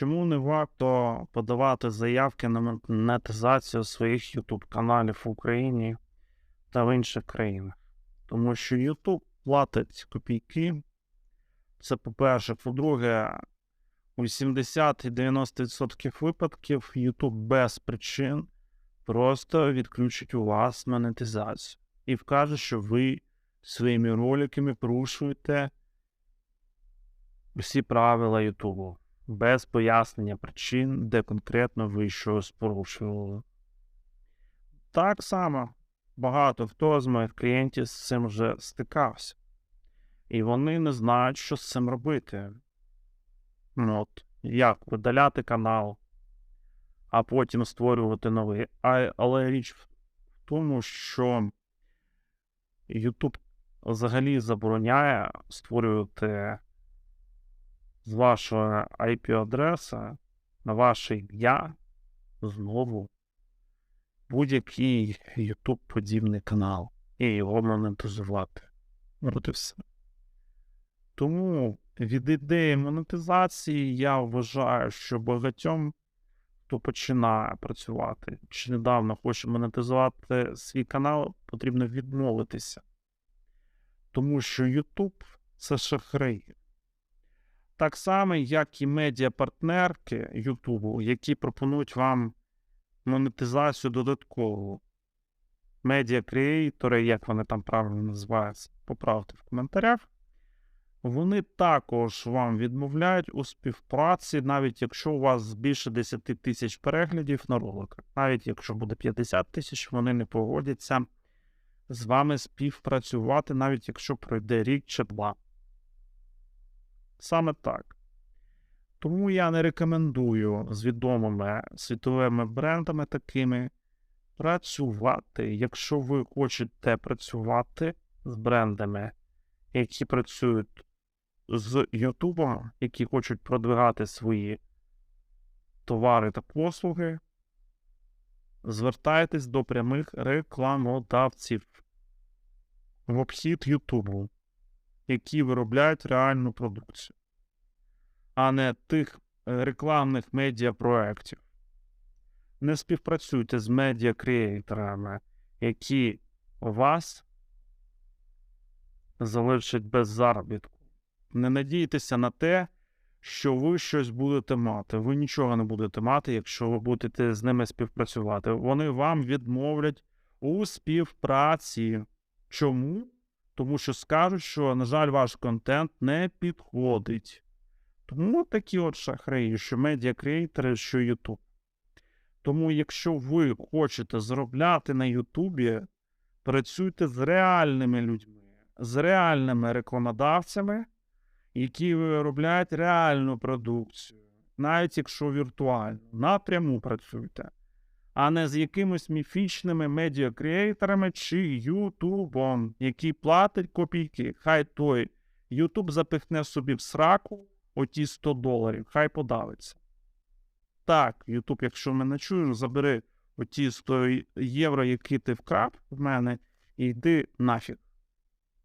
Чому не варто подавати заявки на монетизацію своїх YouTube каналів в Україні та в інших країнах? Тому що YouTube платить копійки. Це по-перше. По-друге, у 80 і 90% випадків YouTube без причин просто відключить у вас монетизацію і вкаже, що ви своїми роликами порушуєте всі правила YouTube без пояснення причин, де конкретно ви щось порушували. Так само багато хто з моїх клієнтів з цим вже стикався, і вони не знають, що з цим робити. Ну, от, як видаляти канал, а потім створювати новий. А, але річ в тому, що YouTube взагалі забороняє створювати з вашого IP-адреса на ваше ім'я знову будь-який YouTube подібний канал і його монетизувати. От і все. Тому від ідеї монетизації я вважаю, що багатьом, хто починає працювати чи недавно хоче монетизувати свій канал, потрібно відмовитися. Тому що YouTube це шахраї. Так само, як і медіапартнерки Ютубу, які пропонують вам монетизацію додаткову. Медіакреатори, як вони там правильно називаються, поправте в коментарях. Вони також вам відмовляють у співпраці, навіть якщо у вас більше 10 тисяч переглядів на роликах. Навіть якщо буде 50 тисяч, вони не погодяться з вами співпрацювати, навіть якщо пройде рік чи два. Саме так. Тому я не рекомендую з відомими світовими брендами такими працювати. Якщо ви хочете працювати з брендами, які працюють з Ютубом, які хочуть продвигати свої товари та послуги, звертайтесь до прямих рекламодавців в обхід Ютубу, які виробляють реальну продукцію, а не тих е, рекламних медіапроєктів. Не співпрацюйте з медіакреаторами, які вас залишать без заробітку. Не надійтеся на те, що ви щось будете мати. Ви нічого не будете мати, якщо ви будете з ними співпрацювати. Вони вам відмовлять у співпраці. Чому? Тому що скажуть, що, на жаль, ваш контент не підходить. Тому такі от шахраї, що медіакреатори, що YouTube. Тому, якщо ви хочете заробляти на Ютубі, працюйте з реальними людьми, з реальними рекламодавцями, які виробляють реальну продукцію, навіть якщо віртуально, напряму працюйте, а не з якимись міфічними медіакреаторами чи Ютубом, який платить копійки. Хай той Ютуб запихне собі в сраку оті 100 доларів, хай подавиться. Так, Ютуб, якщо мене чуєш, забери оті 100 євро, які ти вкрав в мене, і йди нафіг.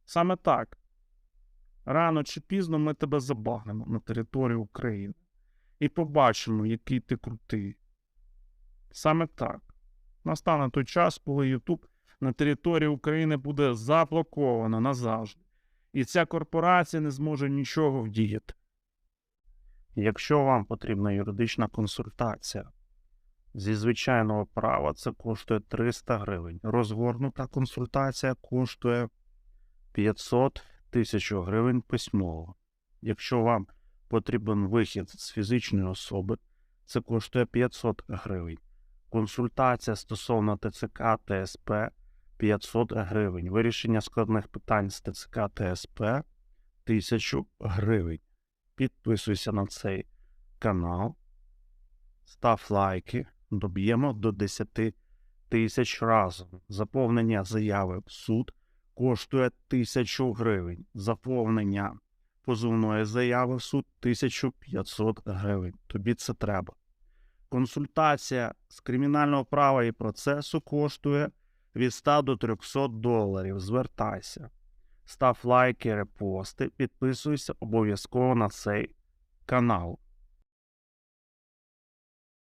Саме так. Рано чи пізно ми тебе забагнемо на території України і побачимо, який ти крутий. Саме так. Настане той час, коли Ютуб на території України буде заблоковано назавжди, і ця корпорація не зможе нічого вдіяти. Якщо вам потрібна юридична консультація зі звичайного права, це коштує 300 гривень. Розгорнута консультація коштує 500 тисяч гривень письмово. Якщо вам потрібен вихід з фізичної особи, це коштує 500 гривень. Консультація стосовно ТЦК ТСП 500 гривень. Вирішення складних питань з ТЦК ТСП 1000 гривень. Підписуйся на цей канал, став лайки, доб'ємо до 10 тисяч разом. Заповнення заяви в суд коштує 1000 гривень. Заповнення позовної заяви в суд 1500 гривень. Тобі це треба. Консультація з кримінального права і процесу коштує від 100 до 300 доларів. Звертайся. Став лайки, репости, підписуйся обов'язково на цей канал.